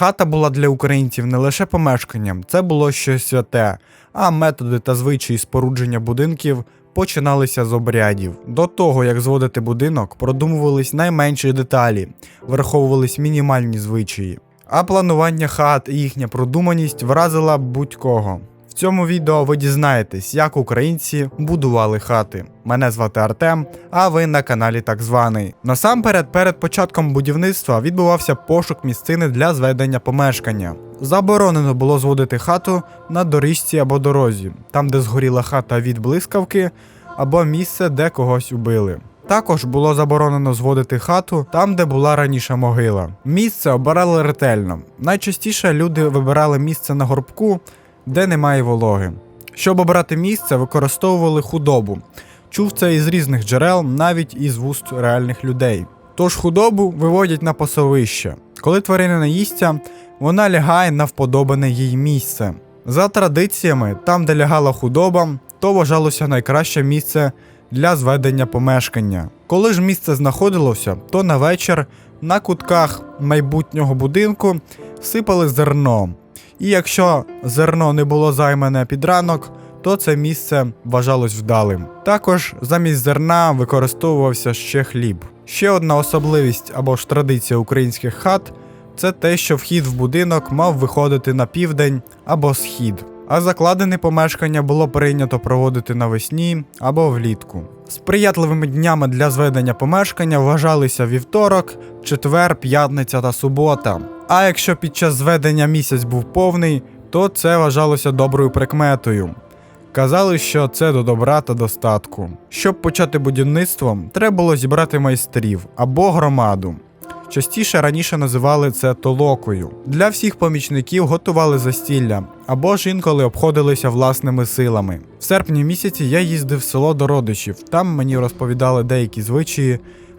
Хата була для українців не лише помешканням, це було щось святе, а методи та звичаї спорудження будинків починалися з обрядів. До того, як зводити будинок, продумувались найменші деталі, враховувались мінімальні звичаї. А планування хат і їхня продуманість вразила будь-кого. В цьому відео ви дізнаєтесь, як українці будували хати. Мене звати Артем, а ви на каналі Так званий. Насамперед, перед початком будівництва відбувався пошук місцини для зведення помешкання. Заборонено було зводити хату на доріжці або дорозі, там, де згоріла хата від блискавки, або місце, де когось убили. Також було заборонено зводити хату там, де була раніше могила. Місце обирали ретельно. Найчастіше люди вибирали місце на горбку, де немає вологи. Щоб обрати місце, використовували худобу. Чув це із різних джерел, навіть із вуст реальних людей. Тож худобу виводять на пасовище. Коли тварина наїсться, вона лягає на вподобане їй місце. За традиціями, там, де лягала худоба, то вважалося найкраще місце для зведення помешкання. Коли ж місце знаходилося, то на вечір на кутках майбутнього будинку сипали зерно. І якщо зерно не було займане під ранок, то це місце вважалось вдалим. Також замість зерна використовувався ще хліб. Ще одна особливість або ж традиція українських хат це те, що вхід в будинок мав виходити на південь або схід, а закладене помешкання було прийнято проводити навесні або влітку. Сприятливими днями для зведення помешкання вважалися вівторок, четвер, п'ятниця та субота. А якщо під час зведення місяць був повний, то це вважалося доброю прикметою. Казали, що це до добра та достатку. Щоб почати будівництво, треба було зібрати майстрів або громаду. Частіше раніше називали це толокою. Для всіх помічників готували застілля або ж інколи обходилися власними силами. В серпні місяці я їздив в село до родичів. Там мені розповідали деякі звичаї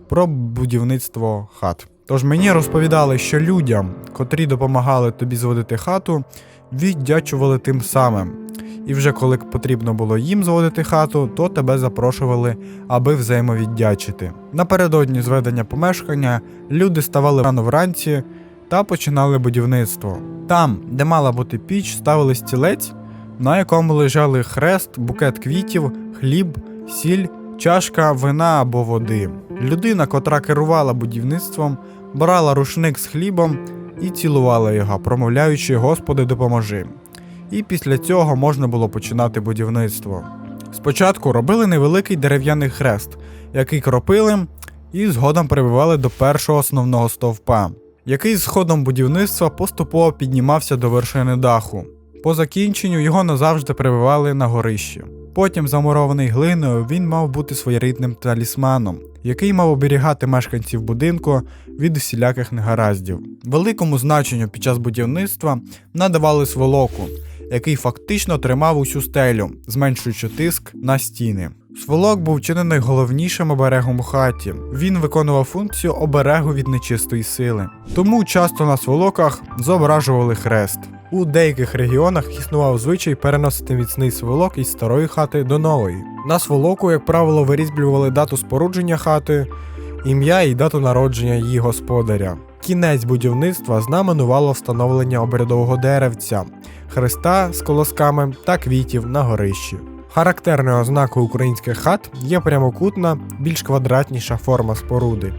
про будівництво хат. Тож мені розповідали, що людям, котрі допомагали тобі зводити хату, віддячували тим самим. І вже коли потрібно було їм зводити хату, то тебе запрошували, аби взаємовіддячити. Напередодні зведення помешкання люди ставали рано вранці та починали будівництво. Там, де мала бути піч, ставили стілець, на якому лежали хрест, букет квітів, хліб, сіль, чашка вина або води. Людина, котра керувала будівництвом, брала рушник з хлібом і цілувала його, промовляючи Господи, допоможи і після цього можна було починати будівництво. Спочатку робили невеликий дерев'яний хрест, який кропили і згодом прибивали до першого основного стовпа, який з ходом будівництва поступово піднімався до вершини даху. По закінченню його назавжди прибивали на горище. Потім, замурований глиною, він мав бути своєрідним талісманом, який мав оберігати мешканців будинку від усіляких негараздів. Великому значенню під час будівництва надавали сволоку, який фактично тримав усю стелю, зменшуючи тиск на стіни. Сволок був чи не найголовнішим оберегом у хаті. Він виконував функцію оберегу від нечистої сили. Тому часто на сволоках зображували хрест. У деяких регіонах існував звичай переносити міцний сволок із старої хати до нової. На сволоку, як правило, вирізблювали дату спорудження хати, ім'я і дату народження її господаря. Кінець будівництва знаменувало встановлення обрядового деревця, хреста з колосками та квітів на горищі. Характерною ознакою українських хат є прямокутна, більш квадратніша форма споруди.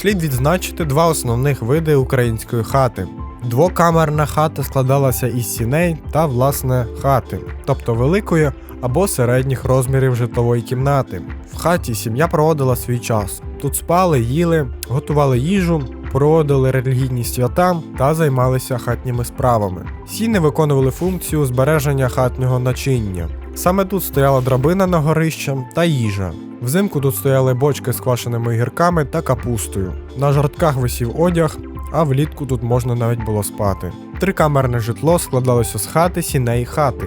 Слід відзначити два основних види української хати. Двокамерна хата складалася із сіней та власне хати, тобто великої або середніх розмірів житлової кімнати. В хаті сім'я проводила свій час. Тут спали, їли, готували їжу, проводили релігійні свята та займалися хатніми справами. Сіни виконували функцію збереження хатнього начиння. Саме тут стояла драбина на горище та їжа. Взимку тут стояли бочки з квашеними гірками та капустою. На жартках висів одяг, а влітку тут можна навіть було спати. Трикамерне житло складалося з хати, сіней хати.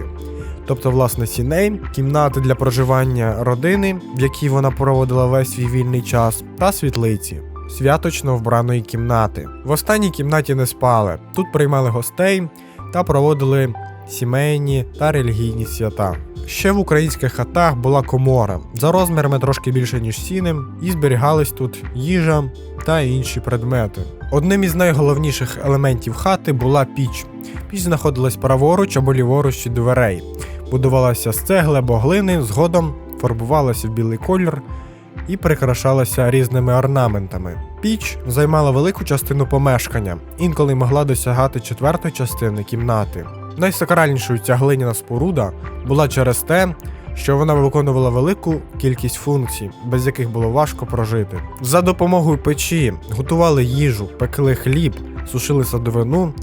Тобто, власне, сіней, кімнати для проживання родини, в якій вона проводила весь свій вільний час, та світлиці, святочно вбраної кімнати. В останній кімнаті не спали. Тут приймали гостей та проводили сімейні та релігійні свята. Ще в українських хатах була комора, за розмірами трошки більше, ніж стіни, і зберігались тут їжа та інші предмети. Одним із найголовніших елементів хати була піч. Піч знаходилась праворуч або ліворуч від дверей, будувалася з цегли або глини, згодом фарбувалася в білий колір і прикрашалася різними орнаментами. Піч займала велику частину помешкання, інколи могла досягати четвертої частини кімнати. Найсакральнішою ця глиняна споруда була через те, що вона виконувала велику кількість функцій, без яких було важко прожити. За допомогою печі готували їжу, пекли хліб, сушили садовину,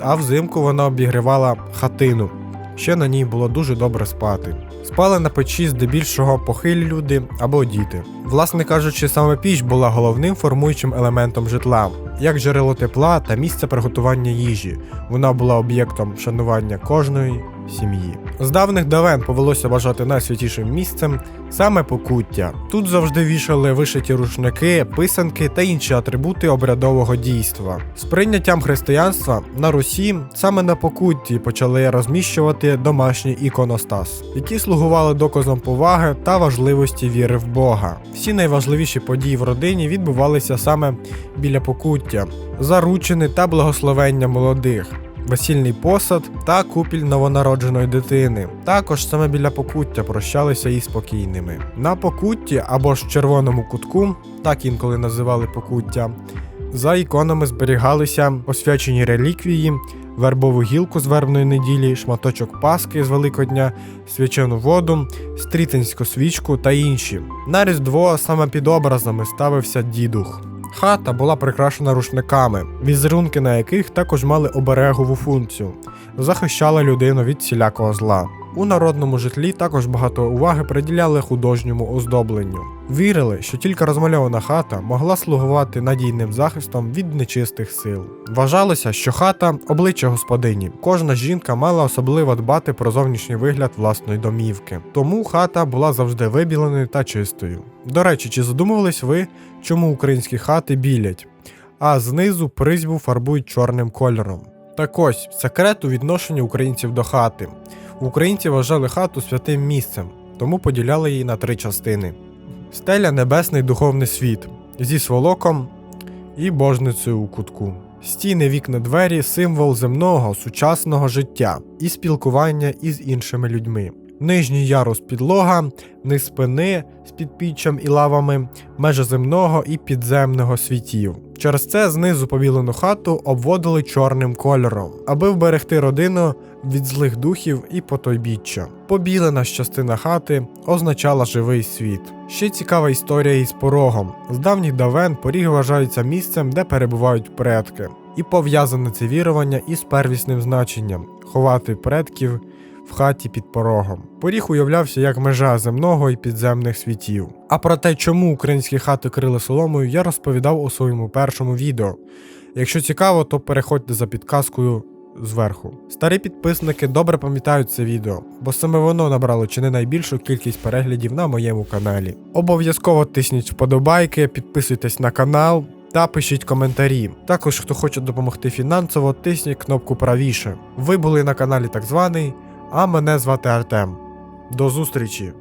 а взимку вона обігрівала хатину. Ще на ній було дуже добре спати. Спали на печі здебільшого похилі люди або діти. Власне кажучи, саме піч була головним формуючим елементом житла, як джерело тепла та місце приготування їжі. Вона була об'єктом шанування кожної сім'ї. З давних давен повелося вважати найсвятішим місцем саме покуття. Тут завжди вішали вишиті рушники, писанки та інші атрибути обрядового дійства. З прийняттям християнства на Русі саме на покутті почали розміщувати домашній іконостас, які слугували доказом поваги та важливості віри в Бога. Всі найважливіші події в родині відбувалися саме біля покуття, заручини та благословення молодих весільний посад та купіль новонародженої дитини. Також саме біля покуття прощалися із покійними. На покутті або ж червоному кутку, так інколи називали покуття, за іконами зберігалися освячені реліквії, вербову гілку з вербної неділі, шматочок паски з Великодня, свячену воду, стрітинську свічку та інші. На Різдво саме під образами ставився дідух. Хата була прикрашена рушниками, візерунки на яких також мали оберегову функцію, захищала людину від всілякого зла. У народному житлі також багато уваги приділяли художньому оздобленню. Вірили, що тільки розмальована хата могла слугувати надійним захистом від нечистих сил. Вважалося, що хата обличчя господині. Кожна жінка мала особливо дбати про зовнішній вигляд власної домівки. Тому хата була завжди вибіленою та чистою. До речі, чи задумувались ви, чому українські хати білять, а знизу призьбу фарбують чорним кольором? Так ось секрет у відношенні українців до хати. Українці вважали хату святим місцем, тому поділяли її на три частини: стеля небесний духовний світ зі сволоком і божницею у кутку. Стіни, вікна, двері символ земного сучасного життя і спілкування із іншими людьми. Нижній ярус підлога, низ спини з підпіччям і лавами, межа земного і підземного світів. Через це знизу побілену хату обводили чорним кольором, аби вберегти родину від злих духів і потойбіччя. Побілена частина хати означала живий світ. Ще цікава історія із порогом. З давніх давен поріг вважається місцем, де перебувають предки, і пов'язане це вірування із первісним значенням ховати предків в хаті під порогом. Поріг уявлявся як межа земного і підземних світів. А про те, чому українські хати крили соломою, я розповідав у своєму першому відео. Якщо цікаво, то переходьте за підказкою зверху. Старі підписники добре пам'ятають це відео, бо саме воно набрало чи не найбільшу кількість переглядів на моєму каналі. Обов'язково тисніть вподобайки, підписуйтесь на канал. Та пишіть коментарі. Також, хто хоче допомогти фінансово, тисніть кнопку правіше. Ви були на каналі так званий, а мене звати Артем. До зустрічі!